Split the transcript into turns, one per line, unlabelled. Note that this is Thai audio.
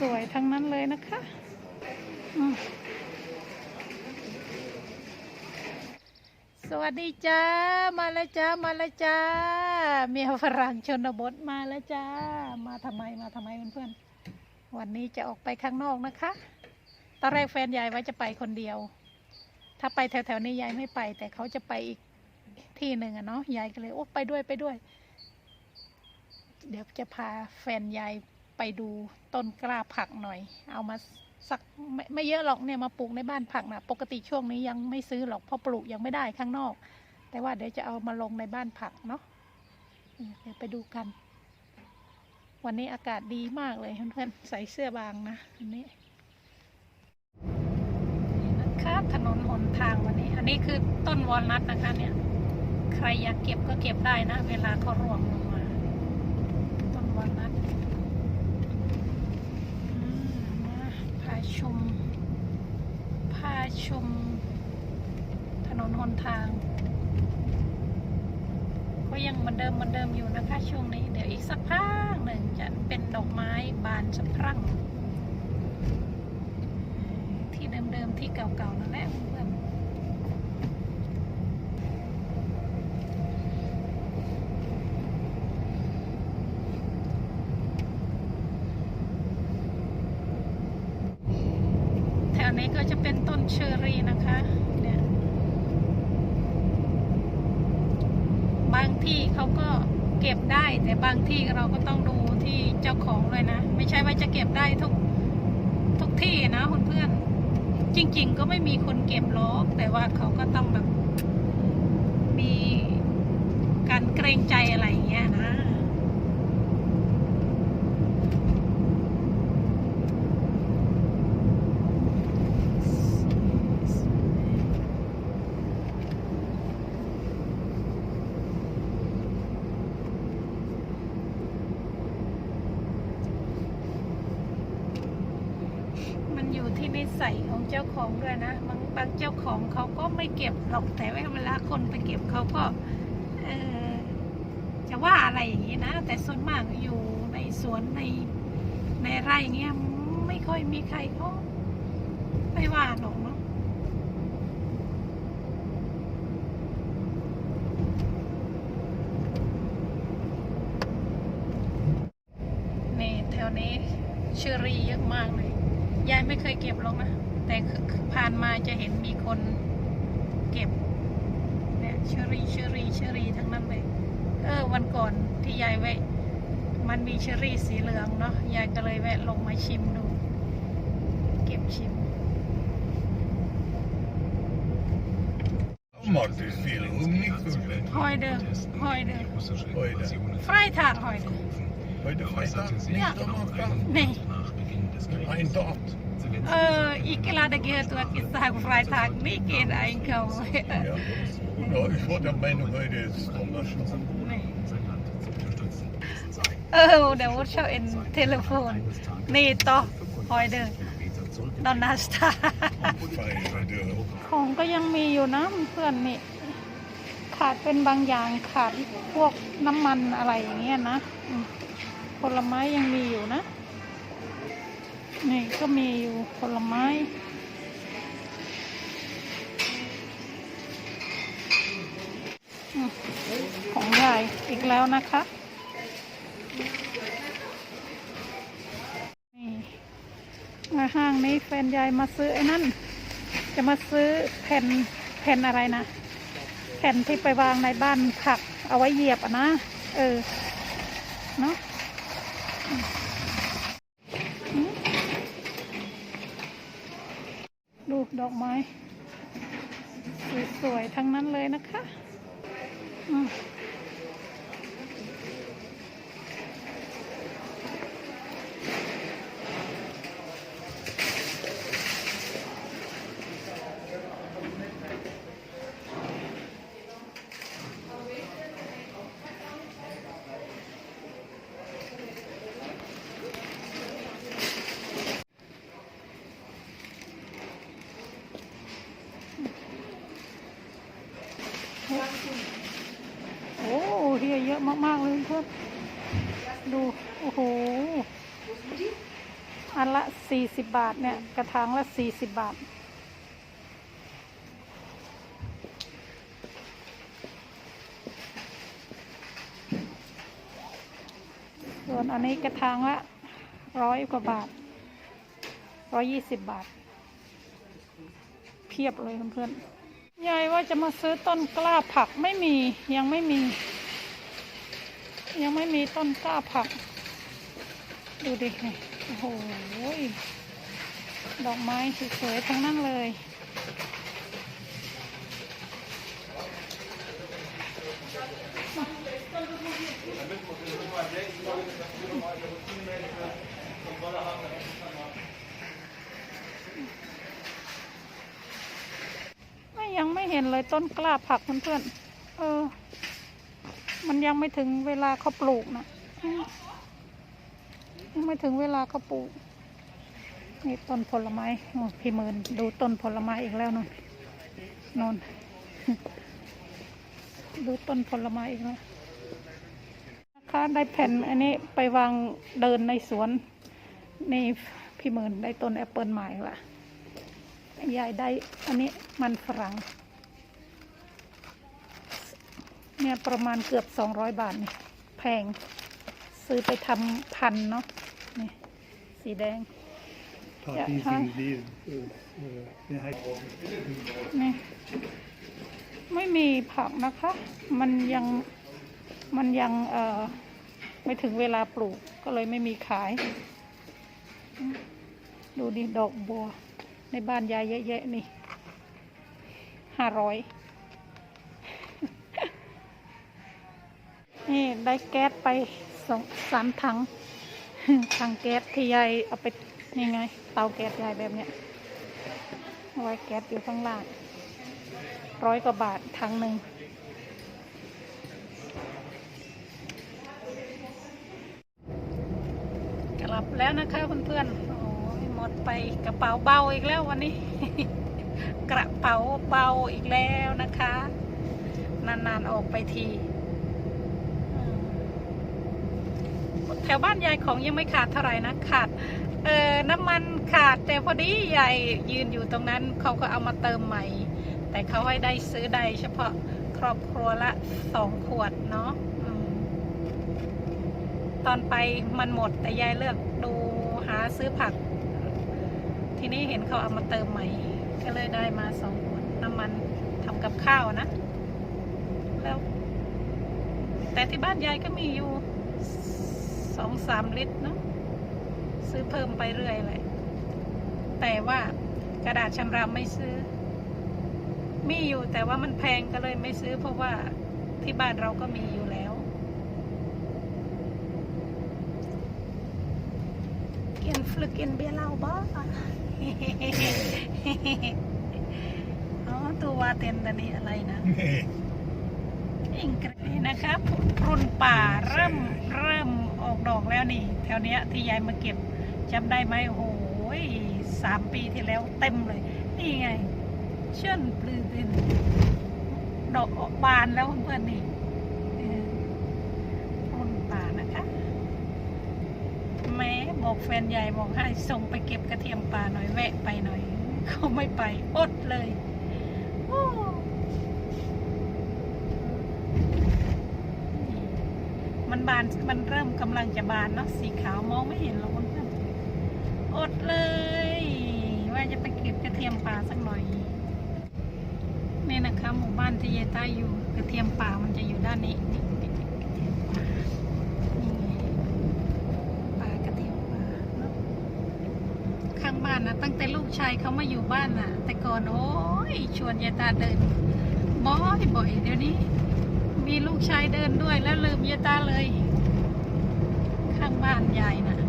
สวยทั้งนั้นเลยนะคะสวัสดีจ้า มาแล้วจ้า มาแล้วจ้า เมียฝรั่งชนบทมาแล้วจ้า มาทำไม มาทำไมเพื่อนๆ วันนี้จะออกไปข้างนอกนะคะ ตอนแรกแฟนยายว่าจะไปคนเดียว ถ้าไปแถวๆนี้ยายไม่ไป แต่เขาจะไปอีกที่หนึ่งอะเนาะ ยายก็เลยโอ้ไปด้วยไปด้วย เดี๋ยวจะพาแฟนยาย ไปดูต้นกล้าผักหน่อย เอามาสักไม่ไม่เยอะหรอกเนี่ยมาปลูกในบ้านผักนะปกติช่วงนี้ยังไม่ซื้อหรอกเพราะปลูกยังไม่ได้ข้างนอก แต่ว่าเดี๋ยวจะเอามาลงในบ้านผักเนาะเดี๋ยวไปดูกัน วันนี้อากาศดีมากเลยเพื่อนๆใส่เสื้อบางนะอันนี้นี่นะคะถนนหนทางวันนี้ อันนี้คือต้นวอลนัทนะคะเนี่ย ใครอยากเก็บก็เก็บได้นะ เวลาเขาร่วงลงมา ต้นวอลนัทอืมมาพา ชมพาชม ถนนหนทาง ก็ยังเหมือนเดิมเหมือนเดิมอยู่นะคะ ช่วงนี้ เดี๋ยวอีกสักพักหนึ่งจะเป็นดอกไม้บานสะพรั่ง ที่เดิมๆที่เก่าๆนั่นแหละเพื่อนแถวนี้ก็ จะเป็นต้นเชอรี่นะคะเนี่ยบางที่เขาก็เก็บได้ แต่บางที่เราก็ต้องดูที่เจ้าของเลยนะ ไม่ใช่ว่าจะเก็บได้ทุกทุกที่นะคุณเพื่อนๆจริง ๆ ก็ไม่มีคนเก็บหรอกแต่ว่าเขาก็ต้องแบบมีการเกรงใจอะไรอย่างเงี้ยนะ มันอยู่ที่นิสัยของ เจ้าของด้วยนะบางบางเจ้าของเขาก็ไม่เก็บหรอกแต่ว่าเวลาคนไปเก็บเขาก็เออจะว่าอะไรอย่างนี้นะ แต่ส่วนมากอยู่ในสวนในในไร่เงี้ยไม่ค่อยมีใครเขาไม่ว่าหรอกเนาะนี่แถวนี้เชอรี่เยอะมากเลย ยายไม่เคยเก็บหรอกนะ แต่คือผ่านมาจะเห็นมีคนเก็บเนี่ยเชอรี่เชอรี่เชอรี่ทั้งนั้นเลยเออวันก่อนที่ยายแวะมันมีเชอรี่สีเหลืองเนาะยายก็เลยแวะลงมาชิมดู เก็บชิม
Mal wie viel um nicht so schlecht.
หอยเด้อหอยเด้อ
Heute.
ฟรายทางหอยเด้อ
Heute Freitag,
Ja.
nicht Donnerstag.
นี่
Ein dort.
เอออีกเวลาเด็กตัวกินทางฟรายทางนี่กินไอ้เขา
Ja. ja, ich war der Meinung, heute ist Donnerstag.
นี่เออเดี๋ยวเช่าเอ็นเทเลโฟนนี่ต่อหอยเด้อดอนนาสตา
Fein, heute.
ของก็ยังมีอยู่นะเพื่อนนี่ ขาดเป็นบางอย่างขาดพวกน้ำมันอะไรอย่างเงี้ยนะอืมผ ลไม้ยังมีอยู่นะ นี่ก็มีอยู่ผลไม้ของยายอีกแล้วนะคะนี่มาห้างนี้แฟนยายมาซื้อไอ้นั่น จะมาซื้อแผ่นแผ่นอะไรนะ แผ่นที่ไปวางในบ้านผักเอาไว้เหยียบอะนะ เออ เนาะอืมอืม ดูดอกไม้ สวยๆทั้งนั้นเลยนะคะอืมโอ้ เยเยอะมากๆเลยเพื่อนดู โอ้โหออันละสี่สิบบาทเนี่ย กระถางละสี่สิบบาท ส่วนอันนี้กระถางละร้อยกว่าบาทร้อยยี่สิบบาท เพียบเลยเพื่อนๆยายว่าจะมาซื้อต้นกล้าผักไม่มียังไม่มี ยังไม่มีต้นกล้าผัก ดูดิโอ้โหดอกไม้สวยๆทั้งนั้นเลย ไม่ยังไม่เห็นเลยต้นกล้าผักเพื่อนๆเออ มันยังไม่ถึงเวลาเขาปลูกนะยังไม่ถึงเวลาเขาปลูก นี่ต้นผลไม้โอ้พี่หมื่นดูต้นผลไม้อีกแล้วนนนนดูต้นผลไม้อีกแล้วนะคะได้แผ่นอันนี้ไปวางเดินในสวน นี่พี่หมื่นได้ต้นแอปเปิลใหม่ละยายได้อันนี้มันฝรั่ง เนี่ยประมาณเกือบสองร้อยบาทนี่แพง ซื้อไปทำพันธุ์เนาะนี่สีแดง
Ta
Ja,
ja,
här.
liv. Det här
นี่ไม่มีผักนะคะ มันยังมันยังเอ่อไม่ถึงเวลาปลูกก็เลยไม่มีขายอืมดูดิดอกบัว ในบ้านยายเยอะแยะนี่ห้าร้อย นี่ได้แก๊สไปสองสามถังถังแก๊สที่ยายเอาไปนี่ไง เตาแก๊สยายแบบเนี้ยไว้แก๊สอยู่ข้างล่างร้อยกว่าบาทถังหนึ่งกลับแล้วนะคะเพื่อนๆโอ้หมดไปกระเป๋าเบาอีกแล้ววันนี้ กระเป๋าเบาอีกแล้วนะคะ นานๆออกไปทีอืม แถวบ้านยายของยังไม่ขาดเท่าไหร่นะขาดเออน้ำมันขาดแต่พอดียายยืนอยู่ตรงนั้นเขาก็เอามาเติมใหม่ แต่เขาให้ได้ซื้อได้เฉพาะครอบครัวละสองขวดเนาะตอนไปมันหมดแต่ยายเลือกดูหาซื้อผัก ทีนี้เห็นเขาเอามาเติมใหม่ ก็เลยได้มาสองขวดน้ำมันทำกับข้าวนะ แล้ว แต่ที่บ้านยายก็มีอยู่ สองสามลิตรเนาะซื้อเพิ่มไปเรื่อยเลยแต่ว่ากระดาษชำระไม่ซื้อ มีอยู่แต่ว่ามันแพงก็เลยไม่ซื้อ เพราะว่าที่บ้านเราก็มีอยู่แล้วกินฟลึกกินเบียร์เหล้าบ้าอ๋อตัววาเต็นตอนนี้อะไรนะ
Nej.
อิงกรีนะครับรุ่นป่าเริ่มเริ่ม ออกดอกแล้วนี่ แถวเนี้ยที่ยายมาเก็บจำได้ไหมโอ้โหยสามปีที่แล้วเต็มเลย นี่ไง เชื่อนปลือดิน ดอกออกบานแล้วเพื่อนนี่รดนป่านะคะ แม้บอกแฟนยายบอกให้ส่งไปเก็บกระเทียมป่าหน่อยแวะไปหน่อย เขาไม่ไปอดเลย โอ้ มันบาน มันเริ่มกำลังจะบานเนาะ สีขาวมองไม่เห็นหรอกเพื่อนอดเลย ว่าจะไปเก็บกระเทียมป่าสักหน่อย นี่นะคะหมู่บ้านที่ยายต้อยู่ กระเทียมป่ามันจะอยู่ด้านนี้นี่ป่ากระเทียมป่าเนาะข้างบ้านนะตั้งแต่ลูกชายเขามาอยู่บ้านน่ะ แต่ก่อนโอ้ยชวนยายตาเดินบ่อยบ่อยๆเดี๋ยวนี้ มีลูกชายเดินด้วยแล้วลืมยายตาเลย ข้างบ้านยายนะ